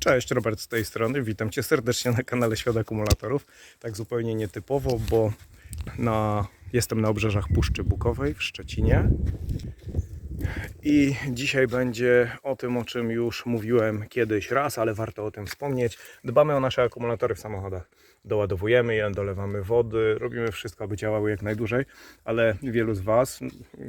Cześć, Robert z tej strony. Witam Cię serdecznie na kanale Świat Akumulatorów. Tak zupełnie nietypowo, bo na, jestem na obrzeżach Puszczy Bukowej w Szczecinie. I dzisiaj będzie o tym, o czym już mówiłem kiedyś raz, ale warto o tym wspomnieć. Dbamy o nasze akumulatory w samochodach. Doładowujemy je, dolewamy wody, robimy wszystko, aby działały jak najdłużej, ale wielu z Was,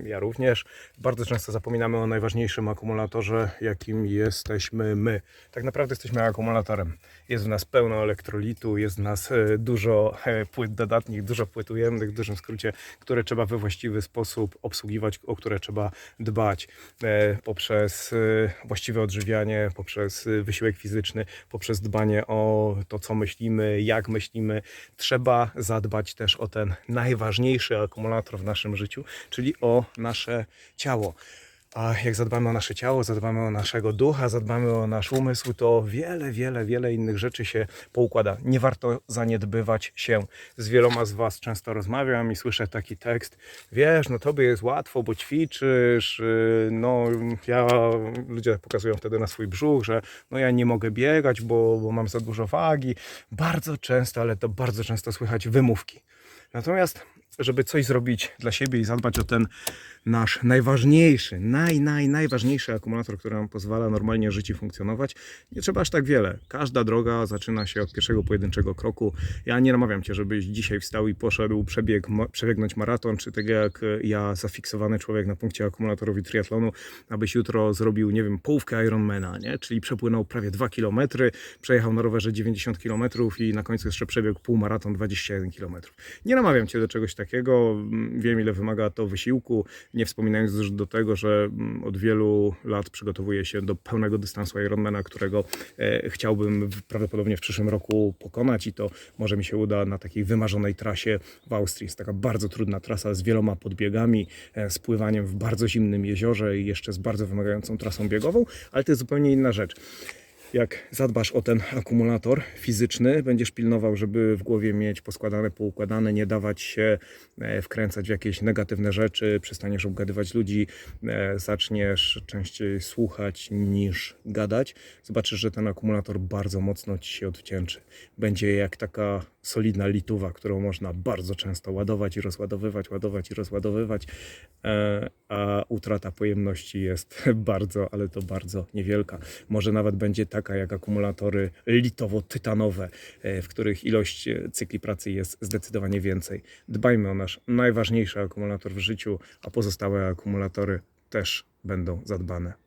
ja również, bardzo często zapominamy o najważniejszym akumulatorze, jakim jesteśmy my. Tak naprawdę jesteśmy akumulatorem. Jest w nas pełno elektrolitu, jest w nas e, dużo e, płyt dodatnich, dużo płyt ujemnych, w dużym skrócie, które trzeba we właściwy sposób obsługiwać, o które trzeba dbać poprzez e, właściwe odżywianie, poprzez e, wysiłek fizyczny, poprzez dbanie o to, co myślimy, jak myślimy. Trzeba zadbać też o ten najważniejszy akumulator w naszym życiu, czyli o nasze ciało. A jak zadbamy o nasze ciało, zadbamy o naszego ducha, zadbamy o nasz umysł, to wiele, wiele, wiele innych rzeczy się poukłada. Nie warto zaniedbywać się. Z wieloma z Was często rozmawiam i słyszę taki tekst, wiesz, no tobie jest łatwo, bo ćwiczysz, yy, no ja, ludzie pokazują wtedy na swój brzuch, że no ja nie mogę biegać, bo, bo mam za dużo wagi. Bardzo często, ale to bardzo często słychać wymówki. Natomiast, żeby coś zrobić dla siebie i zadbać o ten nasz najważniejszy, naj, naj, najważniejszy akumulator, który nam pozwala normalnie żyć i funkcjonować, nie trzeba aż tak wiele. Każda droga zaczyna się od pierwszego pojedynczego kroku. Ja nie namawiam Cię, żebyś dzisiaj wstał i poszedł przebieg, przebiegnąć maraton, czy tak jak ja, zafiksowany człowiek na punkcie akumulatorów i triatlonu, abyś jutro zrobił, nie wiem, połówkę Ironmana, nie? czyli przepłynął prawie 2 km, przejechał na rowerze 90 km i na końcu jeszcze przebiegł półmaraton 21 km. Nie namawiam Cię do czegoś takiego, Mm, wiem ile wymaga to wysiłku, nie wspominając już do tego, że mm, od wielu lat przygotowuję się do pełnego dystansu Ironmana, którego e, chciałbym prawdopodobnie w przyszłym roku pokonać i to może mi się uda na takiej wymarzonej trasie w Austrii. Jest taka bardzo trudna trasa z wieloma podbiegami, e, z pływaniem w bardzo zimnym jeziorze i jeszcze z bardzo wymagającą trasą biegową, ale to jest zupełnie inna rzecz jak zadbasz o ten akumulator fizyczny, będziesz pilnował, żeby w głowie mieć poskładane, poukładane, nie dawać się e, wkręcać w jakieś negatywne rzeczy, przestaniesz obgadywać ludzi, e, zaczniesz częściej słuchać niż gadać, zobaczysz, że ten akumulator bardzo mocno ci się odwdzięczy. Będzie jak taka solidna lituwa, którą można bardzo często ładować i rozładowywać, ładować i rozładowywać, e, a utrata pojemności jest bardzo, ale to bardzo niewielka. Może nawet będzie taka jak akumulatory litowo-tytanowe, e, w których ilość e, cykli pracy jest zdecydowanie więcej. Dbajmy o nasz najważniejszy akumulator w życiu, a pozostałe akumulatory też będą zadbane.